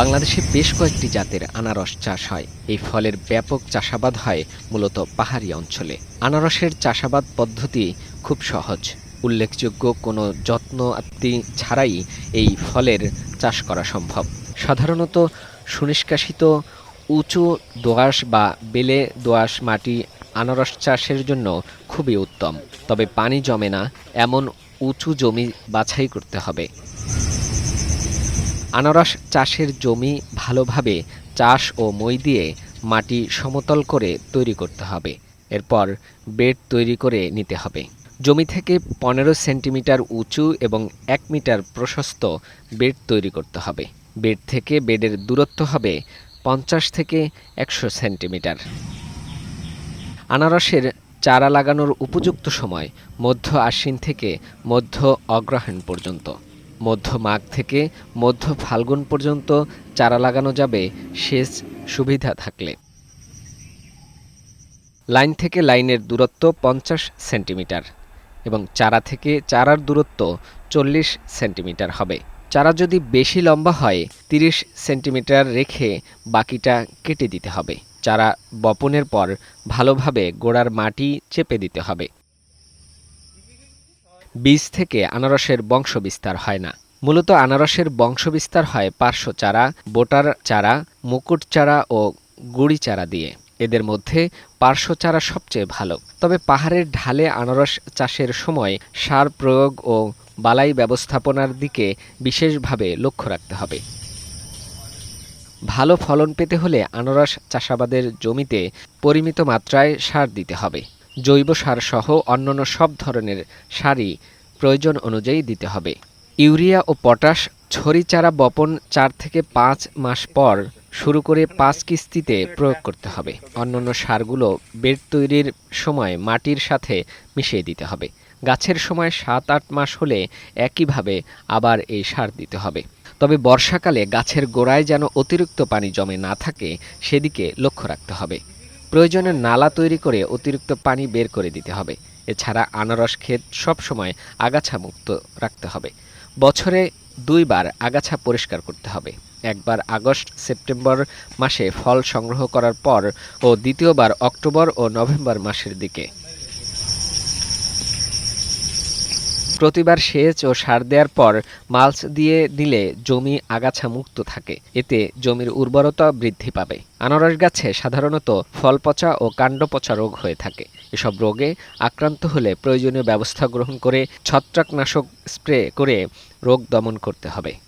বাংলাদেশে বেশ কয়েকটি জাতের আনারস চাষ হয়। এই ফলের ব্যাপক চাষাবাদ হয় মূলত পাহাড়ি অঞ্চলে। আনারসের চাষাবাদ পদ্ধতি খুব সহজ। উল্লেখযোগ্য কোনো যত্ন আত্মি ছাড়াই এই ফলের চাষ করা সম্ভব। সাধারণত সুনিষ্কাশিত উঁচু দোআঁশ বা বেলে দোআঁশ মাটি আনারস চাষের জন্য খুবই উত্তম। তবে পানি জমে না, এমন উঁচু জমি বাছাই করতে হবে। আনারস চাষের জমি ভালোভাবে চাষ ও মই দিয়ে মাটি সমতল করে তৈরি করতে হবে। এরপর বেড তৈরি করে নিতে হবে। জমি থেকে পনেরো সেন্টিমিটার উঁচু এবং এক মিটার প্রশস্ত বেড তৈরি করতে হবে। বেড থেকে বেডের দূরত্ব হবে পঞ্চাশ থেকে একশো সেন্টিমিটার। আনারসের চারা লাগানোর উপযুক্ত সময় মধ্য আশ্বিন থেকে মধ্য অগ্রহায়ণ পর্যন্ত। মধ্য মাঘ থেকে মধ্য ফাল্গুন পর্যন্ত চারা লাগানো যাবে, সেচ সুবিধা থাকলে। লাইন থেকে লাইনের দূরত্ব পঞ্চাশ সেন্টিমিটার এবং চারা থেকে চারার দূরত্ব চল্লিশ সেন্টিমিটার হবে। চারা যদি বেশি লম্বা হয়, তিরিশ সেন্টিমিটার রেখে বাকিটা কেটে দিতে হবে। চারা বপনের পর ভালোভাবে গোড়ার মাটি চেপে দিতে হবে। বীজ থেকে আনারসের বংশবিস্তার হয় না। মূলত আনারসের বংশবিস্তার হয় পার্শ্ব চারা, বোটার চারা, মুকুট চারা ও গুড়ি চারা দিয়ে। এদের মধ্যে পার্শ্ব চারা সবচেয়ে ভালো। তবে পাহাড়ের ঢালে আনারস চাষের সময় সার প্রয়োগ ও বালাই ব্যবস্থাপনার দিকে বিশেষভাবে লক্ষ্য রাখতে হবে। ভালো ফলন পেতে হলে আনারস চাষাবাদের জমিতে পরিমিত মাত্রায় সার দিতে হবে। জৈব সার সহ অন্যান্য সব ধরনের সারই প্রয়োজন অনুযায়ী দিতে হবে। ইউরিয়া ও পটাশ ছড়ি চারা বপন চার থেকে পাঁচ মাস পর শুরু করে পাঁচ কিস্তিতে প্রয়োগ করতে হবে। অন্যান্য সারগুলো বেড তৈরির সময় মাটির সাথে মিশিয়ে দিতে হবে। গাছের সময় সাত আট মাস হলে একইভাবে আবার এই সার দিতে হবে। তবে বর্ষাকালে গাছের গোড়ায় যেন অতিরিক্ত পানি জমে না থাকে, সেদিকে লক্ষ্য রাখতে হবে। প্রয়োজনে নালা তৈরি করে অতিরিক্ত পানি বের করে দিতে হবে। এছাড়া আনারস ক্ষেত সবসময় আগাছা মুক্ত রাখতে হবে। বছরে দুইবার আগাছা পরিষ্কার করতে হবে। একবার আগস্ট, সেপ্টেম্বর মাসে ফল সংগ্রহ করার পর ও দ্বিতীয়বার অক্টোবর ও নভেম্বর মাসের দিকে। প্রতিবার সেচ ও সার দেওয়ার পর মালচ দিয়ে দিলে জমি আগাছা মুক্ত থাকে। এতে জমির উর্বরতা বৃদ্ধি পাবে। আনারস গাছে সাধারণত ফল পচা ও কাণ্ড পচা রোগ হয়ে থাকে। এসব রোগে আক্রান্ত হলে প্রয়োজনীয় ব্যবস্থা গ্রহণ করে ছত্রাকনাশক স্প্রে করে রোগ দমন করতে হবে।